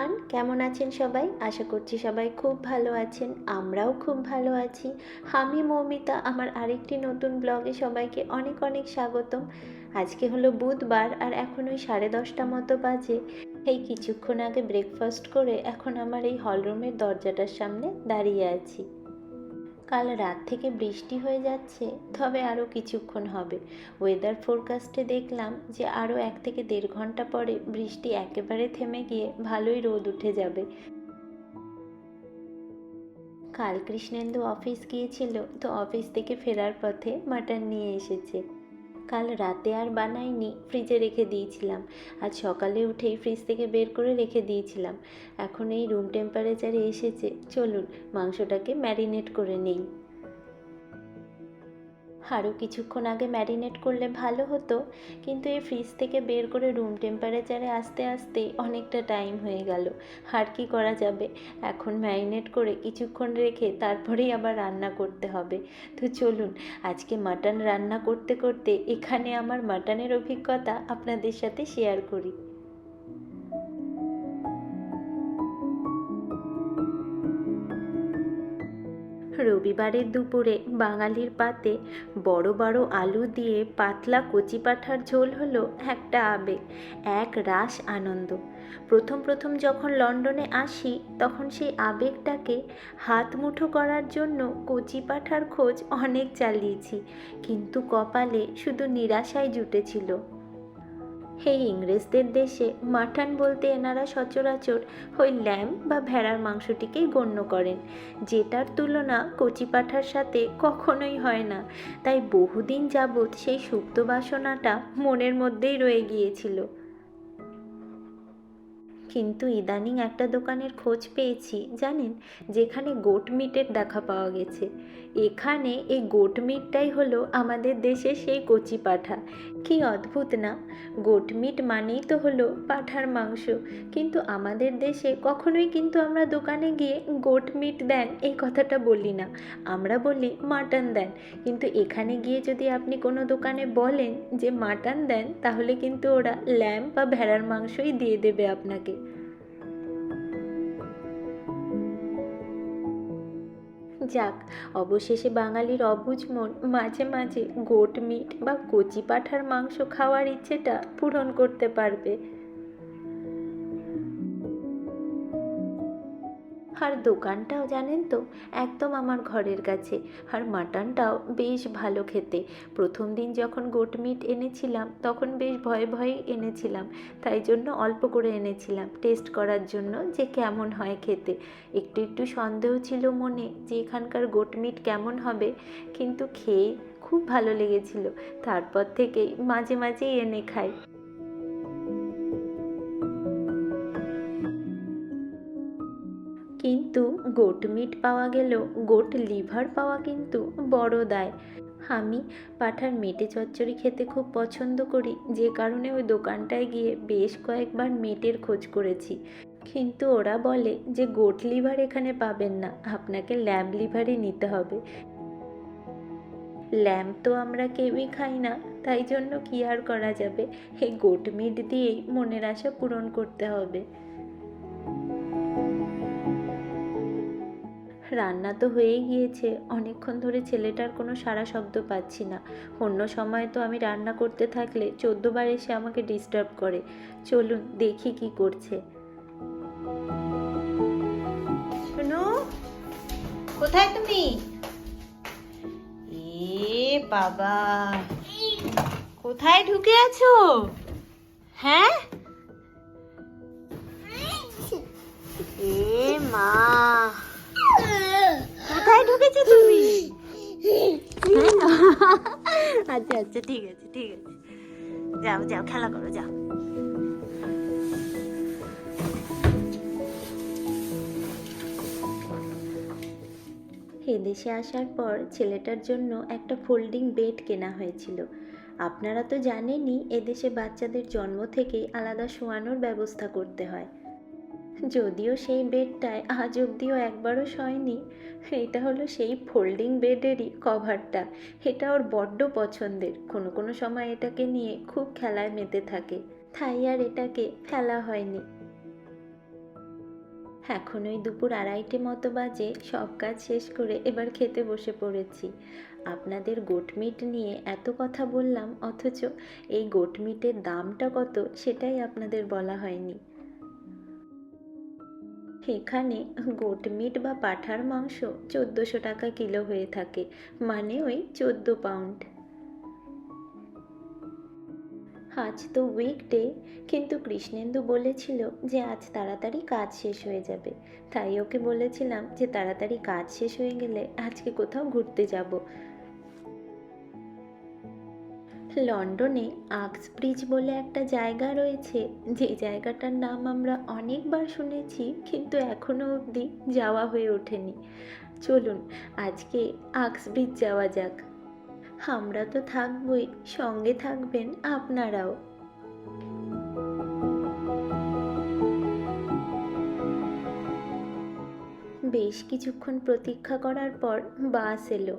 Everyone কেমন আছেন সবাই? আশা করছি সবাই খুব ভালো আছেন, আমরাও খুব ভালো আছি। আমি মৌমিতা, আমার আরেকটি নতুন ব্লগে সবাইকে অনেক অনেক স্বাগতম। আজকে হলো বুধবার আর এখন ওই সাড়ে দশটা মতো বাজে। এই কিছুক্ষণ আগে ব্রেকফাস্ট করে এখন আমার এই হলরুমের দরজাটার সামনে দাঁড়িয়ে আছি। কাল রাত থেকে বৃষ্টি হয়ে যাচ্ছে, তবে আরও কিছুক্ষণ হবে। ওয়েদার ফোরকাস্টে দেখলাম যে আরও এক থেকে দেড় ঘণ্টা পরে বৃষ্টি একেবারে থেমে গিয়ে ভালোই রোদ উঠে যাবে। কাল কৃষ্ণেন্দু অফিস গিয়েছিল, তো অফিস থেকে ফেরার পথে মাটন নিয়ে এসেছে। কাল রাতে আর বানাইনি ফ্রিজে রেখে দিয়েছিলাম। আজ সকালে উঠেই ফ্রিজ থেকে বের করে রেখে দিয়েছিলাম। এখন এই রুম টেম্পারেচারে এসেছে। চলুন, মাংসটাকে ম্যারিনেট করে নেই। আরও কিছুক্ষণ আগে ম্যারিনেট করলে ভালো হতো, কিন্তু এই ফ্রিজ থেকে বের করে রুম টেম্পারেচারে আসতে আসতেই অনেকটা টাইম হয়ে গেল। আর কি করা যাবে? এখন ম্যারিনেট করে কিছুক্ষণ রেখে তারপরেই আবার রান্না করতে হবে। তো চলুন, আজকে মাটন রান্না করতে করতে এখানে আমার মাটনের অভিজ্ঞতা আপনাদের সাথে শেয়ার করি। রবিবারের দুপুরে বাঙালির পাতে বড় বড় আলু দিয়ে পাতলা কচি পাঠার ঝোল হলো একটা আবেগ, এক রাস আনন্দ। প্রথম প্রথম যখন লন্ডনে আসি, তখন সেই আবেগটাকে হাত মুঠো করার জন্য কচি পাঠার খোঁজ অনেক চালিয়েছি, কিন্তু কপালে শুধু নিরাশায় জুটেছিল। এই ইংরেজদের দেশে মাঠান বলতে এনারা সচরাচর ওই ল্যাম্প বা ভেড়ার মাংসটিকেই গণ্য করেন। যেটার তুলনা কচি পাঠার সাথে কখনোই হয় না। তাই বহুদিন যাবৎ সেই সুপ্ত বাসনাটা মনের মধ্যেই রয়ে গিয়েছিল। কিন্তু ইদানিং একটা দোকানের খোঁজ পেয়েছি, জানেন? যেখানে গোট মিটের দেখা পাওয়া গেছে। এখানে এই গোট মিটটাই হলো আমাদের দেশে সেই কচি পাঠা। কি অদ্ভুত না? গোট মিট মানেই তো হলো পাঠার মাংস। কিন্তু আমাদের দেশে কখনোই কিন্তু আমরা দোকানে গিয়ে গোট মিট দেন, এই কথাটা বলি না। আমরা বলি মাটন দেন। কিন্তু এখানে গিয়ে যদি আপনি কোনো দোকানে বলেন যে মাটন দেন, তাহলে কিন্তু ওরা ল্যাম্প বা ভেড়ার মাংসই দিয়ে দেবে আপনাকে। যাক, অবশেষে বাঙালির অবুজ মন মাঝে মাঝে গোট মিট বা কচি পাঠার মাংস খাওয়ার ইচ্ছেটা পূরণ করতে পারবে। আর দোকানটাও জানেন তো, একদম আমার ঘরের কাছে। আর মাটনটাও বেশ ভালো খেতে। প্রথম দিন যখন গোট মিট এনেছিলাম, তখন বেশ ভয়ে ভয়ে এনেছিলাম। তাই জন্য অল্প করে এনেছিলাম টেস্ট করার জন্য যে কেমন হয় খেতে। একটু একটু সন্দেহ ছিল মনে যে এখানকার গোট মিট কেমন হবে, কিন্তু খেয়ে খুব ভালো লেগেছিল। তারপর থেকেই মাঝে মাঝেই এনে খাই। কিন্তু গোট মিট পাওয়া গেলেও গোট লিভার পাওয়া কিন্তু বড় দায়। আমি পাঠার মেটে চচ্চড়ি খেতে খুব পছন্দ করি, যে কারণে ওই দোকানটায় গিয়ে বেশ কয়েকবার মেটের খোঁজ করেছি। কিন্তু ওরা বলে যে গোট লিভার এখানে পাবেন না, আপনাকে ল্যাম্ব লিভারই নিতে হবে। ল্যাম্প তো আমরা কেউই খাই না, তাই জন্য কি আর করা যাবে? এই গোট মিট দিয়েই মনের আশা পূরণ করতে হবে। রান্না তো হয়েই গিয়েছে। অনেকক্ষণ ধরে ছেলেটার কোনো সারা শব্দ পাচ্ছি না। অন্য সময় তো আমি রান্না করতে থাকলে চোদ্দবার এসে আমাকে ডিস্টার্ব করে। চলুন, দেখি কি করছে। শুনো, কোথায় তুমি? এ বাবা, কোথায় ঢুকে আছো? হ্যাঁ? এ মা। কোথায় ঢুকেছো তুমি? আচ্ছা আচ্ছা ঠিক আছে ঠিক আছে। যাও যাও খেলা করো যাও। এদেশে আসার পর ছেলেটার জন্য একটা ফোল্ডিং বেড কেনা হয়েছিল। আপনারা তো জানেনই এদেশে বাচ্চাদের জন্ম থেকেই আলাদা শোয়ানোর ব্যবস্থা করতে হয়। যদিও সেই বেডটায় আজ অবধিও একবারও শয়নি, এটা হলো সেই ফোল্ডিং বেডেরই কভারটা। এটা ওর বড্ড পছন্দের। কোনো কোনো সময় এটাকে নিয়ে খুব খেলায় মেতে থাকে। তাই আর এটাকে ফেলা হয়নি। এখন ওই দুপুর আড়াইটে মতো বাজে, সব কাজ শেষ করে এবার খেতে বসে পড়েছি। আপনাদের গোটমিট নিয়ে এত কথা বললাম, অথচ এই গোটমিটের দামটা কত সেটাই আপনাদের বলা হয়নি। এখানে গোটমিট বা পাঁঠার মাংস চোদ্দোশো টাকা কিলো হয়ে থাকে মানে ওই চোদ্দ পাউন্ড আজ তো উইকডে কিন্তু কৃষ্ণেন্দু বলেছিল যে আজ তাড়াতাড়ি কাজ শেষ হয়ে যাবে। তাই ওকে বলেছিলাম যে তাড়াতাড়ি কাজ শেষ হয়ে গেলে আজকে কোথাও ঘুরতে যাব। লন্ডনে আক্স ব্রিজ বলে একটা জায়গা রয়েছে। যে জায়গাটার নাম আমরা অনেকবার শুনেছি, কিন্তু এখনও অবধি যাওয়া হয়ে ওঠেনি। চলুন, আজকে আক্স ব্রিজ যাওয়া যাক। আমরা তো থাকবই, সঙ্গে থাকবেন আপনারাও। বেশ কিছুক্ষণ প্রতীক্ষা করার পর বাস এলো।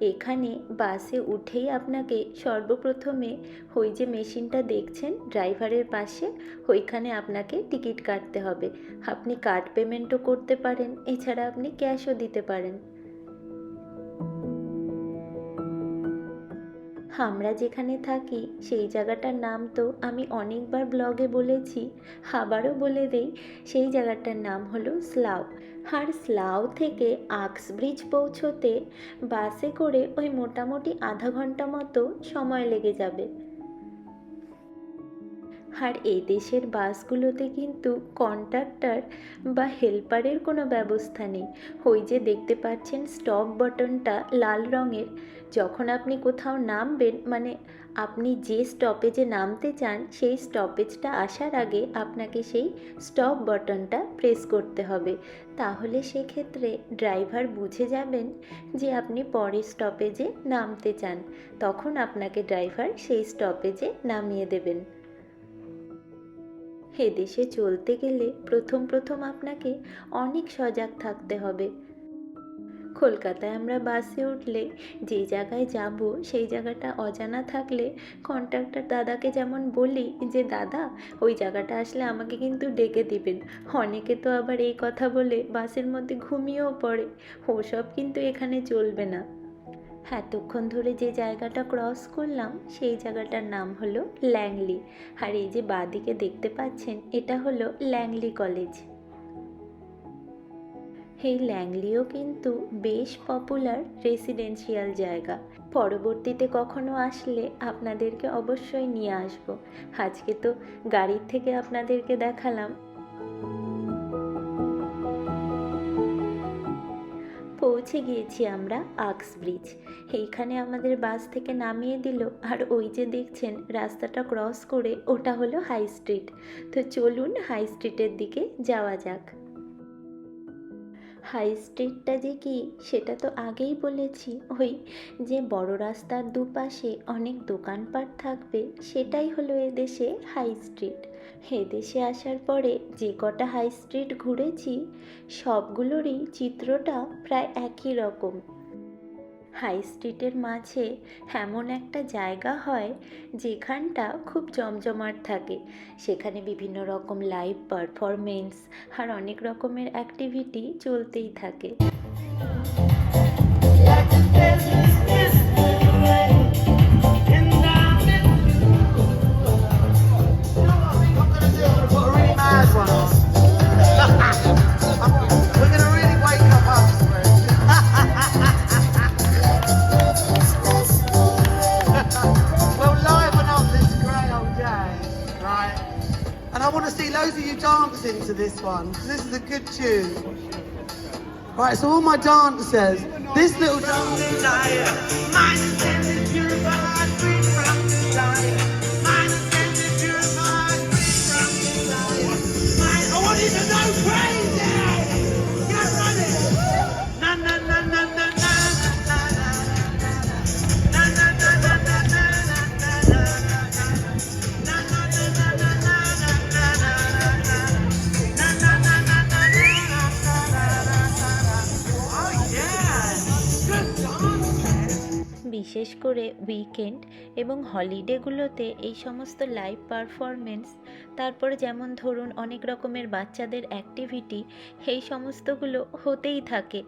এখানে বাসে উঠেই আপনাকে সর্বপ্রথমে ওই যে মেশিনটা দেখছেন ড্রাইভারের পাশে, ওইখানে আপনাকে টিকিট কাটতে হবে। আপনি কার্ড পেমেন্টও করতে পারেন, এছাড়া আপনি ক্যাশও দিতে পারেন। আমরা যেখানে থাকি, সেই জায়গাটার নাম তো আমি অনেকবার ব্লগে বলেছি, আবারও বলে দেই, সেই জায়গাটার নাম হলো স্লাউ আর স্লাউ থেকে আক্স ব্রিজ পৌঁছোতে বাসে করে ওই মোটামুটি আধা ঘণ্টা মতো সময় লেগে যাবে। আর এই দেশের বাসগুলোতে কিন্তু কন্ট্রাক্টর বা হেল্পারের কোনো ব্যবস্থা নেই। ওই যে দেখতে পাচ্ছেন স্টপ বাটনটা লাল রঙের। যখন আপনি কোথাও নামবেন মানে আপনি যে স্টপেজে নামতে চান, সেই স্টপেজটা আসার আগে আপনাকে সেই স্টপ বাটনটা প্রেস করতে হবে। তাহলে সেক্ষেত্রে ড্রাইভার বুঝে যাবেন যে আপনি পরের স্টপেজে নামতে চান। তখন আপনাকে ড্রাইভার সেই স্টপেজে নামিয়ে দেবেন। এদেশে চলতে গেলে প্রথম প্রথম আপনাকে অনেক সজাগ থাকতে হবে। কলকাতায় আমরা বাসে উঠলে যে জায়গায় যাব, সেই জায়গাটা অজানা থাকলে কন্ট্রাক্টর দাদাকে যেমন বলি যে, দাদা, ওই জায়গাটা আসলে আমাকে কিন্তু ডেকে দিবেন। অনেকে তো আবার এই কথা বলে বাসের মধ্যে ঘুমিয়েও পড়ে। ওসব কিন্তু এখানে চলবে না। এতক্ষণ ধরে যে জায়গাটা ক্রস করলাম, সেই জায়গাটার নাম হলো ল্যাংলি। আর এই যে বাদিকে দেখতে পাচ্ছেন, এটা হলো ল্যাংলি কলেজ। এই ল্যাংলিও কিন্তু বেশ পপুলার রেসিডেন্সিয়াল জায়গা। পরবর্তীতে কখনো আসলে আপনাদেরকে অবশ্যই নিয়ে আসব। আজকে তো গাড়ির থেকে আপনাদেরকে দেখালাম পৌঁছে গিয়েছি আমরা আক্স ব্রিজ। এইখানে আমাদের বাস থেকে নামিয়ে দিল। আর ওই যে দেখছেন, রাস্তাটা ক্রস করে ওটা হলো হাই স্ট্রিট। তো চলুন হাই স্ট্রিটের দিকে যাওয়া যাক। হাই স্ট্রিটটা যে কি, সেটা তো আগেই বলেছি। ওই যে বড় রাস্তার দুপাশে অনেক দোকানপাট থাকবে, সেটাই হলো এদেশে হাই স্ট্রিট। এদেশে আসার পরে যে কটা হাই স্ট্রিট ঘুরেছি, সবগুলোরই চিত্রটা প্রায় একই রকম। হাই স্ট্রিটের মাঝে এমন একটা জায়গা হয় যেখানটা খুব জমজমাট থাকে। সেখানে বিভিন্ন রকম লাইভ পারফরমেন্স আর অনেক রকমের অ্যাক্টিভিটি চলতেই থাকে। One, this is a good tune. Right, so all my dancers, this little dance. বিশেষ করে উইকেন্ড এবং হলিডেগুলোতে এই সমস্ত লাইভ পারফরমেন্স তারপরে যেমন ধরুন অনেক রকমের বাচ্চাদের অ্যাক্টিভিটি এই সমস্তগুলো হতেই থাকে।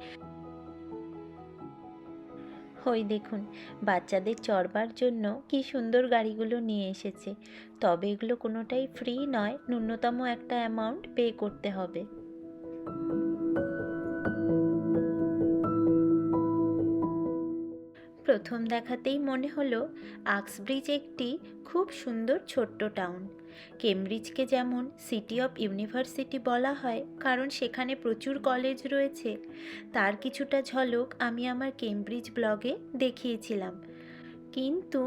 ওই দেখুন, বাচ্চাদের চড়বার জন্য কি সুন্দর গাড়িগুলো নিয়ে এসেছে। তবে এগুলো কোনোটাই ফ্রি নয়, ন্যূনতম একটা অ্যামাউন্ট পে করতে হবে। প্রথম দেখাতেই মনে হলো আক্সব্রিজ একটি খুব সুন্দর ছোট্ট টাউন। কেমব্রিজকে যেমন সিটি অফ ইউনিভার্সিটি বলা হয়, কারণ সেখানে প্রচুর কলেজ রয়েছে, তার কিছুটা ঝলক আমি আমার কেমব্রিজ ব্লগে দেখিয়েছিলাম। কিন্তু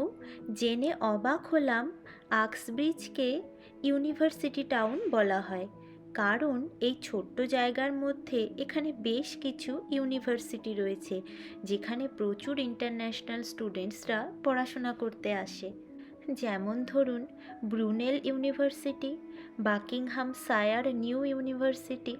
জেনে অবাক হলাম, আক্সব্রিজকে ইউনিভার্সিটি টাউন বলা হয়। কারণ এই ছোট্ট জায়গার মধ্যে এখানে বেশ কিছু ইউনিভার্সিটি রয়েছে, যেখানে প্রচুর ইন্টারন্যাশনাল স্টুডেন্টসরা পড়াশোনা করতে আসে। যেমন ধরুন, Brunel University, Buckinghamshire new university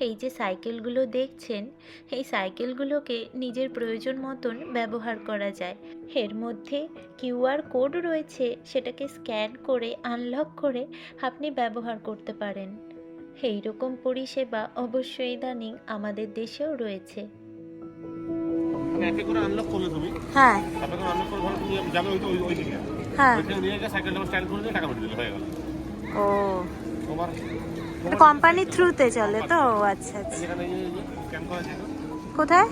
এই যে সাইকেলগুলো দেখছেন এই সাইকেলগুলোকে নিজের প্রয়োজন মতন ব্যবহার করা যায়। এর মধ্যে কিউআর কোড রয়েছে সেটাকে স্ক্যান করে আনলক করে আপনি ব্যবহার করতে পারেন। এই রকম পরিষেবা অবশ্যই ইদানিং আমাদের দেশেও রয়েছে। হ্যাঁ। হ্যাঁ। ও। তোমার কোম্পানির থ্রুতে চলে তো? ও আচ্ছা আচ্ছা? কোথায়?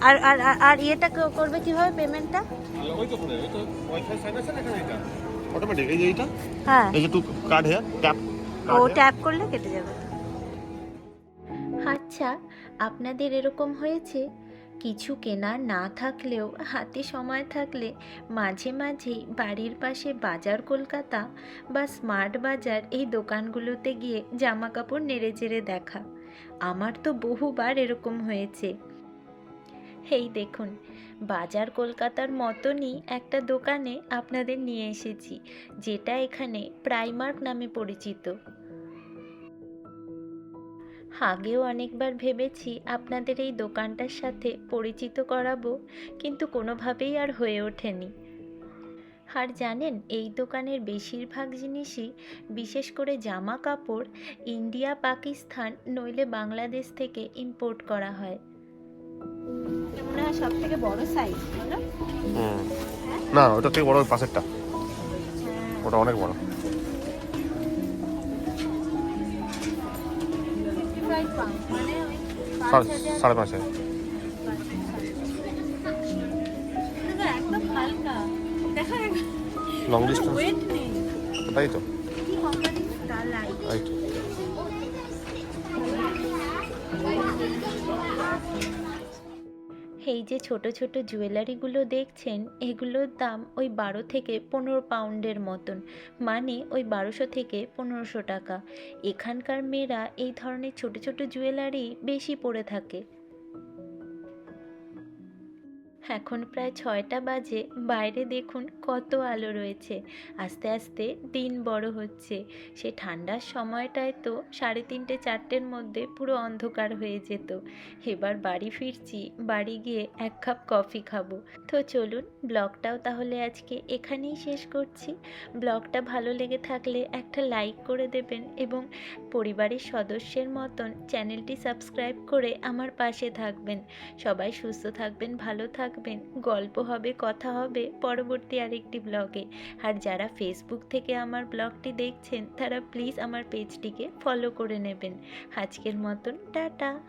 আর আর আর- ইয়েটা করবে কীভাবে পেমেন্টটা ওই তো ওখানে ওই তো ওয়াইফাই সাইন আছে না এখানে এটা? অটোমেটিক এই যে এইটা? হ্যাঁ। এই যে টু কার্ড হেয়ার ট্যাপ ও ট্যাপ করলে কেটে যাবে। আচ্ছা আপনাদের এরকম হয়েছে কিছু কেনার না থাকলেও, হাতে সময় থাকলে মাঝে মাঝেই বাড়ির পাশে বাজার কলকাতা বা স্মার্ট বাজার এই দোকানগুলোতে গিয়ে জামা কাপড় নেড়ে চেড়ে দেখা। আমার তো বহুবার এরকম হয়েছে। এই দেখুন, বাজার কলকাতার মতনই একটা দোকানে আপনাদের নিয়ে এসেছি, যেটা এখানে প্রাইমার্ক নামে পরিচিত। আগেও অনেকবার ভেবেছি আপনাদের এই দোকানটার সাথে পরিচিত করাবো কিন্তু কোনোভাবেই আর হয়ে ওঠেনি। আর জানেন এই দোকানের বেশিরভাগ জিনিসই বিশেষ করে জামা কাপড় ইন্ডিয়া পাকিস্তান নইলে বাংলাদেশ থেকে ইম্পোর্ট করা হয়। মনে হয় সব থেকে বড় সাইজ বলো না? ওটা থেকে বড় পাশেরটা। ওটা অনেক বড়। সাড়ে পাঁচ। হাজার লং ডিস্টেন্স তাই তো? এই তো। এই যে ছোট ছোট জুয়েলারিগুলো দেখছেন, এগুলোর দাম ওই বারো থেকে পনেরো পাউন্ডের মতন। মানে ওই বারোশো থেকে পনেরোশো টাকা। এখানকার মেয়েরা এই ধরনের ছোট ছোট জুয়েলারি বেশি পরে থাকে। এখন প্রায় ছয়টা বাজে, বাইরে দেখুন কত আলো রয়েছে। আস্তে আস্তে দিন বড় হচ্ছে। সে ঠান্ডার সময়টায় তো সাড়ে তিনটে, চারটের মধ্যে পুরো অন্ধকার হয়ে যেত। এবার বাড়ি ফিরছি, বাড়ি গিয়ে এক কাপ কফি খাব। তো চলুন, ব্লগটাও তাহলে আজকে এখানেই শেষ করছি। ব্লগটা ভালো লেগে থাকলে একটা লাইক করে দেবেন এবং পরিবারের সদস্যের মতন চ্যানেলটি সাবস্ক্রাইব করে আমার পাশে থাকবেন। সবাই সুস্থ থাকবেন, ভালো থাকবেন। গল্প হবে, কথা হবে, পরবর্তী আরেকটি ব্লগে। আর যারা ফেসবুক থেকে আমার ব্লগটি দেখছেন, তারা প্লিজ আমার পেজটিকে ফলো করে নেবেন। আজকের মতন, টাটা!